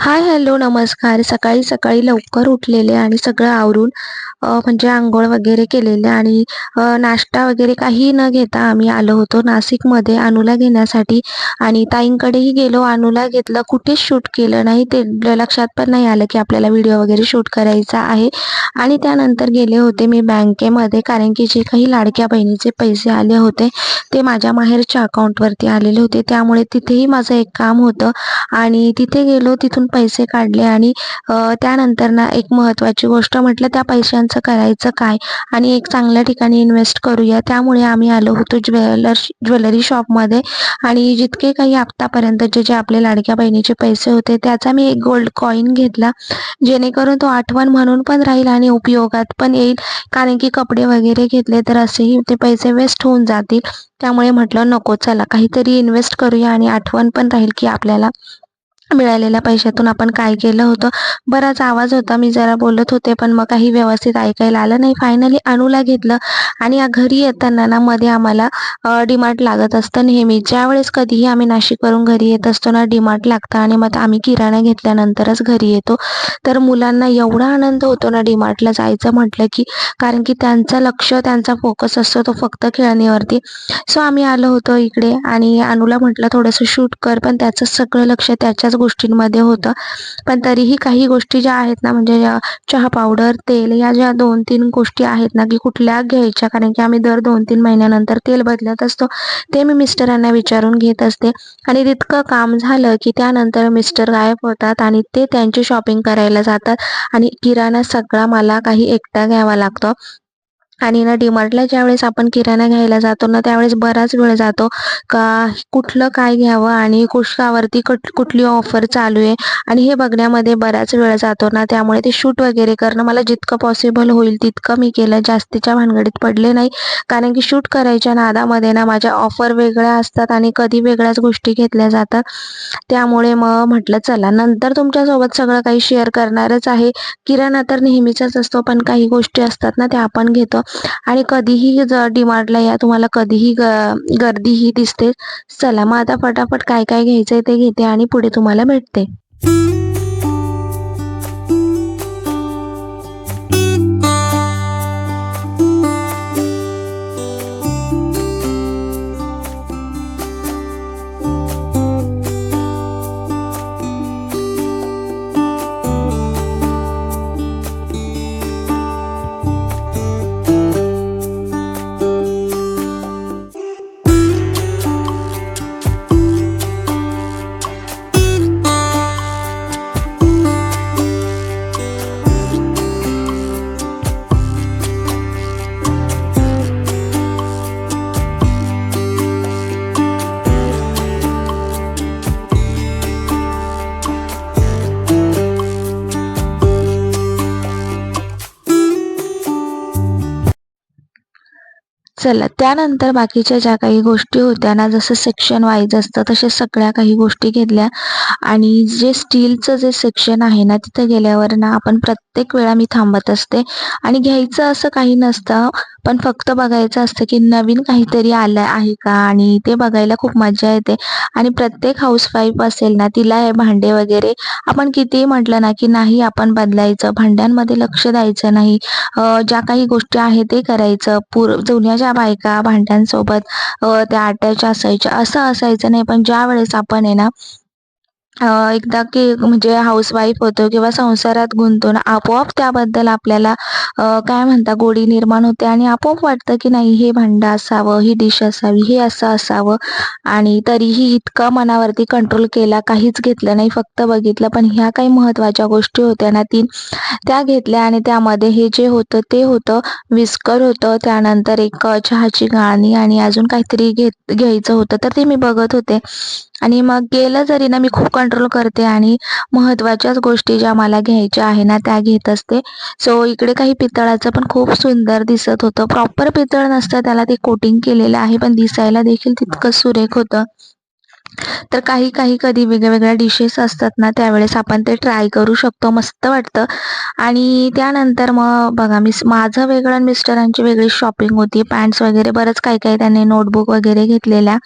Hi hello नमस्कार. सकाळी सकाळी लवकर उठलेले आणि सगळं आवरून म्हणजे आंघोळ वगैरे केलेले आणि नाश्ता वगैरे काही न घेता आम्ही आलो होतो नाशिकमध्ये अनुला घेण्यासाठी. आणि ताईंकडेही गेलो अनुला घेतलं कुठेच शूट केलं नाही ते लक्षात पण नाही आलं की आपल्याला व्हिडिओ वगैरे शूट करायचा आहे. आणि त्यानंतर गेले होते मी बँकेमध्ये कारण की जे काही लाडक्या बहिणीचे पैसे आले होते ते माझ्या माहेरच्या अकाउंटवरती आलेले होते. त्यामुळे तिथेही माझं एक काम होतं. आणि तिथे गेलो तिथून पैसे काढले आणि त्यानंतर ना एक महत्त्वाची गोष्ट म्हटलं त्या पैशांचं करायचं काय? आणि एक चांगल्या ठिकाणी इन्व्हेस्ट करूया. त्यामुळे आम्ही आलो होतो ज्वेलर ज्वेलरी शॉपमध्ये. आणि जितके काही आत्तापर्यंतचे जे आपले लाडक्या बहिणीचे पैसे होते त्याचा मी एक गोल्ड कॉईन घेतला. जेणेकरून तो आठवण म्हणून पण राहील आणि उपयोगात पण येईल. कारण की कपडे वगैरे घेतले तर असेही ते पैसे वेस्ट होऊन जातील. त्यामुळे म्हटलं नको चला काहीतरी इन्व्हेस्ट करूया आणि आठवण पण राहील की आपल्याला. मिळालेल्या पैशातून आपण काय केलं होतं? बराच आवाज होता. मी जरा बोलत होते पण मग काही व्यवस्थित ऐकायला आलं नाही. फायनली अनुला घेतलं आणि या घरी येताना ना मध्ये आम्हाला डीमार्ट लागत असतं नेहमी. ज्यावेळेस कधीही आम्ही नाशिकवरून घरी येत असतो ना डीमार्ट लागतं आणि मग आम्ही किराणा घेतल्यानंतरच घरी येतो. तर मुलांना एवढा आनंद होतो ना डीमार्टला जायचं म्हटलं की कारण की त्यांचं लक्ष त्यांचा फोकस असतो तो फक्त खेळणीवरती. सो आम्ही आलो होतो इकडे आणि अनुला म्हटलं थोडंसं शूट कर पण त्याचं सगळं लक्ष त्याच्याच गोष्टींमध्ये होतं. पण तरीही काही गोष्टी ज्या आहेत ना म्हणजे चहा पावडर तेल या ज्या दोन तीन गोष्टी आहेत ना की कुठल्या घ्यायच्या? कारण की आम्ही दर दोन तीन महिन्यानंतर तेल बदलत असतो. ते मी मिस्टरांना विचारून घेत असते. आणि तितकं काम झालं की त्यानंतर मिस्टर गायब होतात आणि ते त्यांची शॉपिंग करायला जातात. आणि किराणा सगळा मला काही एकटा घ्यावा लागतो. आणि ना डीमार्टला ज्यावेळेस आपण किराणा घ्यायला जातो ना त्यावेळेस बराच वेळ जातो. का कुठलं काय घ्यावं आणि कशावरती कुठ कुठली ऑफर चालू आहे? आणि हे बघण्यामध्ये बराच वेळ जातो ना त्यामुळे ते शूट वगैरे करणं मला जितकं पॉसिबल होईल तितकं मी केलं. जास्तीच्या भानगडीत पडले नाही. कारण की शूट करायच्या नादामध्ये ना माझ्या ऑफर वेगळ्या असतात आणि कधी वेगळ्याच गोष्टी घेतल्या जातात. त्यामुळे मग म्हटलं चला नंतर तुमच्यासोबत सगळं काही शेअर करणारच आहे. किराणा तर नेहमीचाच असतो पण काही गोष्टी असतात ना त्या आपण घेतो. आणि कधीही डिमार्टला या तुम्हाला कधीही गर्दी ही दिसते. चला मग आता फटाफट काय काय घ्यायचंय ते घेते आणि पुढे तुम्हाला भेटते. चला त्यानंतर बाकीच्या ज्या काही गोष्टी होत्या ना जसं सेक्शन वाईज असतं तसे सगळ्या काही गोष्टी घेतल्या. आणि जे स्टीलचं जे सेक्शन आहे ना तिथं गेल्यावर ना आपण प्रत्येक वेळा मी थांबत असते. आणि घ्यायचं असं काही नसतं पण फक्त बघायचं असतं की नवीन काहीतरी आलं आहे का? आणि ते बघायला खूप मजा येते. आणि प्रत्येक हाऊसवाईफ असेल ना तिला हे भांडे वगैरे आपण कितीही म्हटलं ना की नाही आपण बदलायचं. भांड्यांमध्ये लक्ष द्यायचं नाही. ज्या काही गोष्टी आहे ते करायचं. पूर जुन्या ज्या बायका भांड्यांसोबत त्या अटॅच असायच्या. असं असायचं नाही पण ज्या वेळेस आपण आहे ना एकदा की म्हणजे हाऊसवाईफ होतो किंवा संसारात गुंतून आपोआप त्याबद्दल आपल्याला काय म्हणता गोडी निर्माण होते आणि आपोआप वाटतं की नाही हे भांडं असावं ही डिश असावी हे असं असावं आणि तरीही इतकं मनावरती कंट्रोल केला काहीच घेतलं नाही फक्त बघितलं. पण ह्या काही महत्त्वाच्या गोष्टी होत्या ना तीन त्या घेतल्या आणि त्यामध्ये हे जे होतं ते होतं विस्कर होतं. त्यानंतर एक चहाची गाळणी आणि अजून काहीतरी घेत घ्यायचं होतं तर ते मी बघत होते. आणि मग गेलं जरी ना मी खूप कंट्रोल करते आणि महत्त्वाच्याच गोष्टी ज्या मला घ्यायच्या आहे ना त्या घेत असते. सो इकडे काही पितळाचं पण खूप सुंदर दिसत होतं. प्रॉपर पितळ नसतं त्याला ते कोटिंग केलेलं आहे पण दिसायला देखील तितकं सुरेख होतं. तर काही काही कधी वेगळ्या डिशेस असतात ना त्यावेळेस आपण ते ट्राय करू शकतो मस्त वाटतं. आणि त्यानंतर मग बघा मी माझं वेगळं आणि मिस्टरांची वेगळी शॉपिंग होती. पॅन्ट्स वगैरे बरंच काही काही त्यांनी नोटबुक वगैरे घेतलेल्या.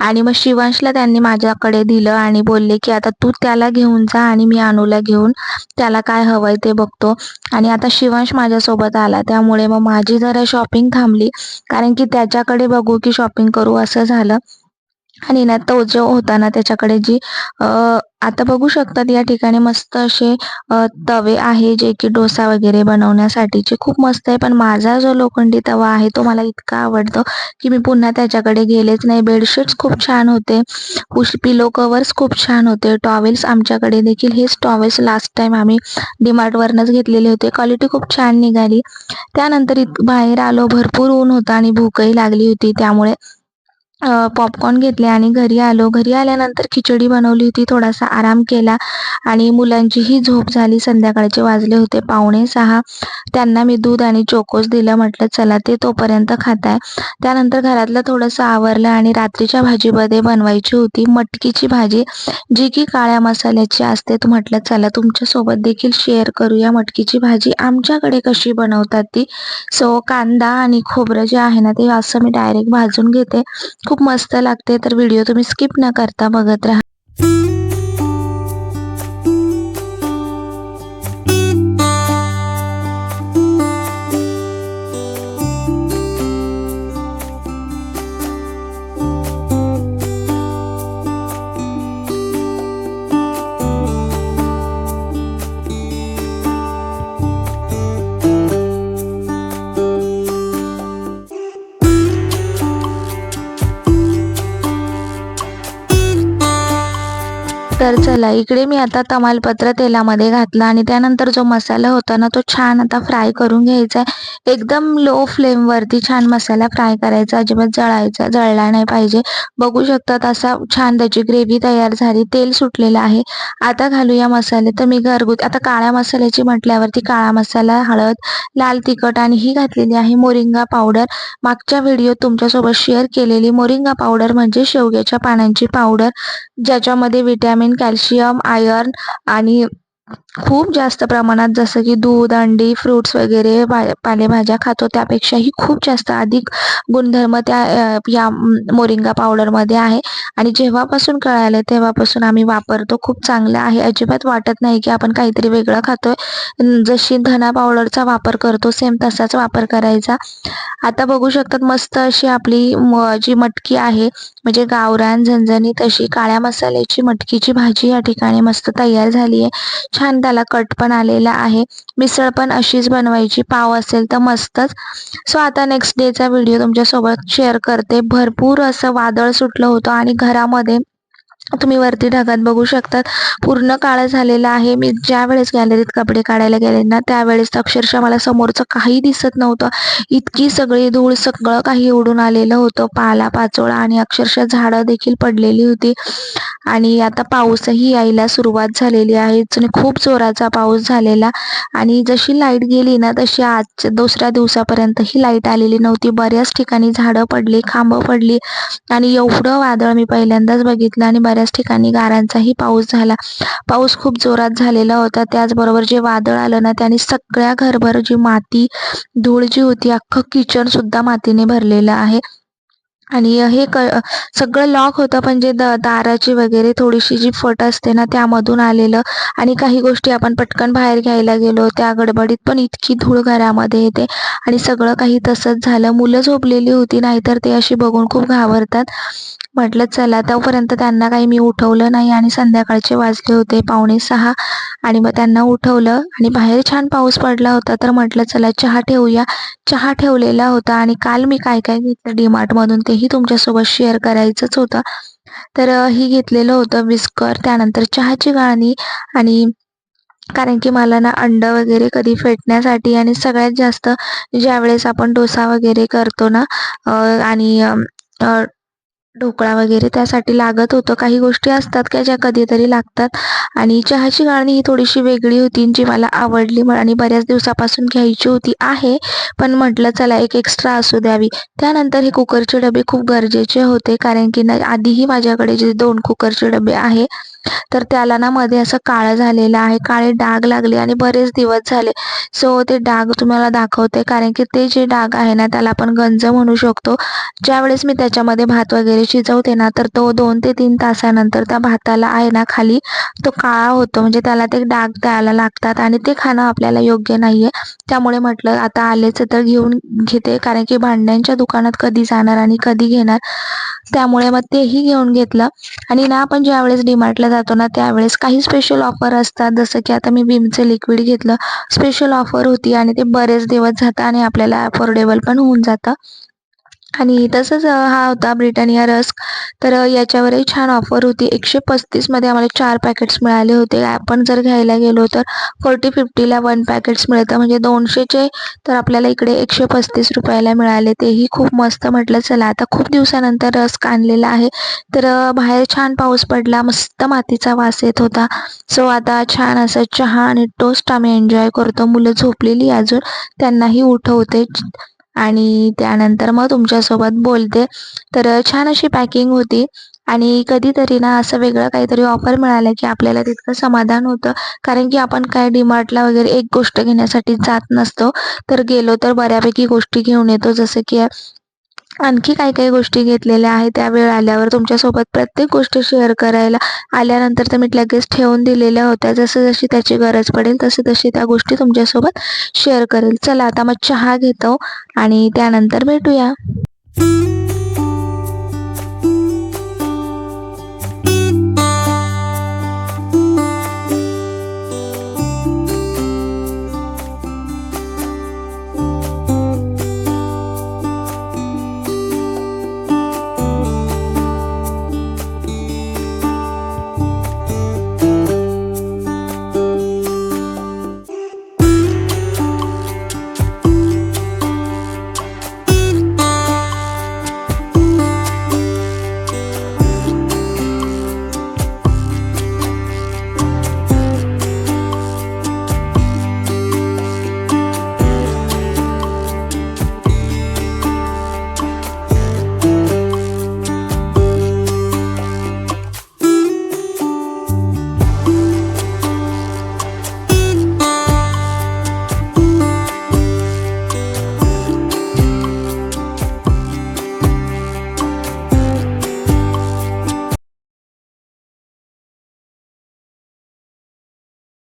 आणि मग शिवांशला त्यांनी माझ्याकडे दिलं आणि बोलले की आता तू त्याला घेऊन जा आणि मी अनुला घेऊन त्याला काय हवंय ते बघतो. आणि आता शिवांश माझ्यासोबत आला. त्यामुळे मग माझी जरा शॉपिंग थांबली. कारण की त्याच्याकडे बघू की शॉपिंग करू असं झालं. आणि ना तो जो होता ना त्याच्याकडे जी आता बघू शकतात या ठिकाणी मस्त असे तवे आहे जे की डोसा वगैरे बनवण्यासाठीचे. खूप मस्त आहे पण माझा जो लोखंडी तवा आहे तो मला इतका आवडतो की मी पुन्हा त्याच्याकडे गेलेच नाही. बेडशीट्स खूप छान होते. पिलो कवर्स खूप छान होते. टॉवेल्स आमच्याकडे देखील हेच टॉवेल्स लास्ट टाइम आम्ही डिमार्टवरनंच घेतलेले होते. क्वालिटी खूप छान निघाली. त्यानंतर बाहेर आलो भरपूर ऊन होता आणि भूकही लागली होती त्यामुळे. पॉपकॉर्न घेतले आणि घरी आलो. घरी आल्यानंतर खिचडी बनवली होती थोडासा आराम केला आणि मुलांचीही झोप झाली. संध्याकाळचे वाजले होते पावणे सहा. त्यांना मी दूध आणि चोकोस दिलं. म्हटलं चला ते तोपर्यंत खाताय. त्यानंतर घरातलं थोडंसं आवरलं आणि रात्रीच्या भाजीमध्ये बनवायची होती मटकीची भाजी जी की काळ्या मसाल्याची असते. म्हटलं चला तुमच्यासोबत देखील शेअर करूया मटकीची भाजी. आमच्याकडे कशी बनवतात ती? सो कांदा आणि खोबरं जे आहे ना ते असं मी डायरेक्ट भाजून घेते. खूप मस्त लागते तर व्हिडिओ तुम्ही स्किप न करता बघत राहा. तर चला इकडे मी आता तमालपत्र तेलामध्ये घातलं आणि त्यानंतर जो मसाला होता ना तो छान आता फ्राय करून घ्यायचा आहे. एकदम लो फ्लेमवरती छान मसाला फ्राय करायचा अजिबात जळायचा जळला नाही पाहिजे. बघू शकतात असा छान त्याची ग्रेव्ही तयार झाली तेल सुटलेलं आहे. आता घालूया मसाले तर मी घरगुती आता काळ्या मसाल्याची म्हटल्यावरती काळा मसाला हळद लाल तिखट आणि ही घातलेली आहे मोरिंगा पावडर. मागच्या व्हिडिओ तुमच्यासोबत शेअर केलेली मोरिंगा पावडर म्हणजे शेवग्याच्या पानांची पावडर ज्याच्यामध्ये विटॅमिन कॅल्शियम आयर्न आणि खूप जास्त प्रमाणात जसं की दूध अंडी फ्रुट्स वगैरे पालेभाज्या खातो. त्यापेक्षाही खूप जास्त अधिक गुणधर्म त्या या मोरिंगा पावडरमध्ये आहे. आणि जेव्हापासून कळालं तेव्हापासून आम्ही वापरतो. खूप चांगलं आहे. अजिबात वाटत नाही की आपण काहीतरी वेगळं खातोय. जशी धना पावडरचा वापर करतो सेम तसाच वापर करायचा. आता बघू शकतात मस्त अशी आपली जी मटकी आहे म्हणजे गावरान झणझणीत अशी काळ्या मसाल्याची मटकीची भाजी या ठिकाणी मस्त तयार झाली आहे छान त्याला कट पण आलेला आहे. मिसळ पण अशीच बनवायची. पाव असेल तर मस्तच. सो आता नेक्स्ट डेचा व्हिडिओ तुमच्यासोबत शेअर करते. भरपूर असं वादळ सुटलं होतं आणि घरामध्ये तुम्ही वरती ढगात बघू शकतात. पूर्ण काळं झालेलं आहे. मी ज्या वेळेस गॅलरीत कपडे काढायला गेले ना त्यावेळेस अक्षरशः मला समोरचं काही दिसत नव्हतं. इतकी सगळी धूळ सगळं काही उडून आलेलं होतं. पाला पाचोळा आणि अक्षरशः झाडं देखील पडलेली होती. आणि आता पाऊसही यायला सुरुवात झालेली आहे. खूप जोराचा पाऊस झालेला. आणि जशी लाइट गेली ना तशी आज दुसऱ्या दिवसापर्यंत ही लाइट आलेली नव्हती. बऱ्याच ठिकाणी झाडं पडली खांब पडली. आणि एवढं वादळ मी पहिल्यांदाच बघितलं आणि बऱ्याच ठिकाणी गारांचाही पाऊस झाला. पाऊस खूप जोरात झालेला होता. त्याचबरोबर जे वादळ आलं ना त्याने सगळ्या घरभर जी माती धूळ जी होती अख्खं किचन सुद्धा मातीने भरलेलं आहे. आणि हे क सगळं लॉक होतं पण जे द दाराची वगैरे थोडीशी जी फट असते ना त्यामधून आलेलं. आणि काही गोष्टी आपण पटकन बाहेर घ्यायला गेलो त्या गडबडीत पण इतकी धूळ घरामध्ये येते. आणि सगळं काही तसंच झालं. मुलं झोपलेली होती नाहीतर ते अशी बघून खूप घाबरतात. म्हटलं चला तोपर्यंत त्यांना काही मी उठवलं नाही आणि संध्याकाळचे वाजले होते पावणे सहा आणि मग त्यांना उठवलं आणि बाहेर छान पाऊस पडला होता. तर म्हटलं चला चहा ठेवूया. चहा ठेवलेला होता आणि काल मी काय काय घेतलं डीमार्टमधून तेही तुमच्यासोबत शेअर करायचंच होतं. तर ही घेतलेलं होतं विस्कर त्यानंतर चहाची गाळणी आणि कारण की मला ना अंड वगैरे कधी फेटण्यासाठी आणि सगळ्यात जास्त ज्यावेळेस आपण डोसा वगैरे करतो ना आणि ढोकळा वगैरे त्यासाठी लागत होतं. काही गोष्टी असतात का ज्या कधीतरी लागतात. आणि चहाची गाळणी ही थोडीशी वेगळी होती जी मला आवडली आणि बऱ्याच दिवसापासून घ्यायची होती आहे. पण म्हटलं चला एक एक्स्ट्रा असू द्यावी. त्यानंतर हे कुकरचे डबे खूप गरजेचे होते कारण की ना आधीही माझ्याकडे जे दोन कुकरचे डबे आहे तर त्याला ना मध्ये असं काळं झालेलं आहे. काळे डाग लागले आणि बरेच दिवस झाले. सो ते डाग तुम्हाला दाखवते. कारण की ते जे डाग आहे ना त्याला आपण गंज म्हणू शकतो. ज्यावेळेस मी त्याच्यामध्ये भात वगैरे शिजवते ना तर तो दोन ते तीन तासानंतर त्या भाताला आहे ना खाली तो काळा होतो. म्हणजे त्याला ते डाग द्यायला लागतात आणि ते खाणं आपल्याला योग्य नाहीये. त्यामुळे म्हटलं आता आलेच तर घेऊन घेते. कारण की भांड्यांच्या दुकानात कधी जाणार आणि कधी घेणार. त्यामुळे मग तेही घेऊन घेतलं. आणि ना आपण ज्यावेळेस डीमार्टला जातो ना त्यावेळेस काही स्पेशल ऑफर असतात. जसं की आता मी विमचं लिक्विड घेतलं. स्पेशल ऑफर होती आणि ते बरेच दिवस जातं आणि आपल्याला अफोर्डेबल पण होऊन जातं. आणि तसंच हा होता ब्रिटानिया रस्क. तर याच्यावरही छान ऑफर होती. एकशे पस्तीसमध्ये आम्हाला चार पॅकेट्स मिळाले होते. आपण जर घ्यायला गेलो तर फोर्टी फिफ्टीला वन पॅकेट्स मिळतं. म्हणजे दोनशेचे तर आपल्याला इकडे एकशे पस्तीस रुपयाला मिळाले. तेही खूप मस्त म्हटलं चला. आता खूप दिवसानंतर रस्क आणलेला आहे. तर बाहेर छान पाऊस पडला. मस्त मातीचा वास येत होता. सो आता छान असं चहा आणि टोस्ट आम्ही एन्जॉय करतो. मुलं झोपलेली अजून. त्यांनाही उठवते. आणि त्यानंतर मग तुमच्यासोबत बोलते. तर छान अशी पॅकिंग होती. आणि कधीतरी ना असं वेगळं काहीतरी ऑफर मिळालं की आपल्याला तितकं समाधान होतं. कारण की आपण काय डिमार्टला वगैरे एक गोष्ट घेण्यासाठी जात नसतो. तर गेलो तर बऱ्यापैकी गोष्टी घेऊन येतो. जसं की आणखी काही काही गोष्टी घेतलेल्या आहेत. त्या वेळ आल्यावर तुमच्यासोबत प्रत्येक गोष्ट शेअर करायला आल्यानंतर तर मी लगेच ठेवून दिलेल्या होत्या. जसं जशी त्याची गरज पडेल तसे तशी त्या गोष्टी तुमच्यासोबत शेअर करेल. चला आता मग चहा घेतो आणि त्यानंतर भेटूया.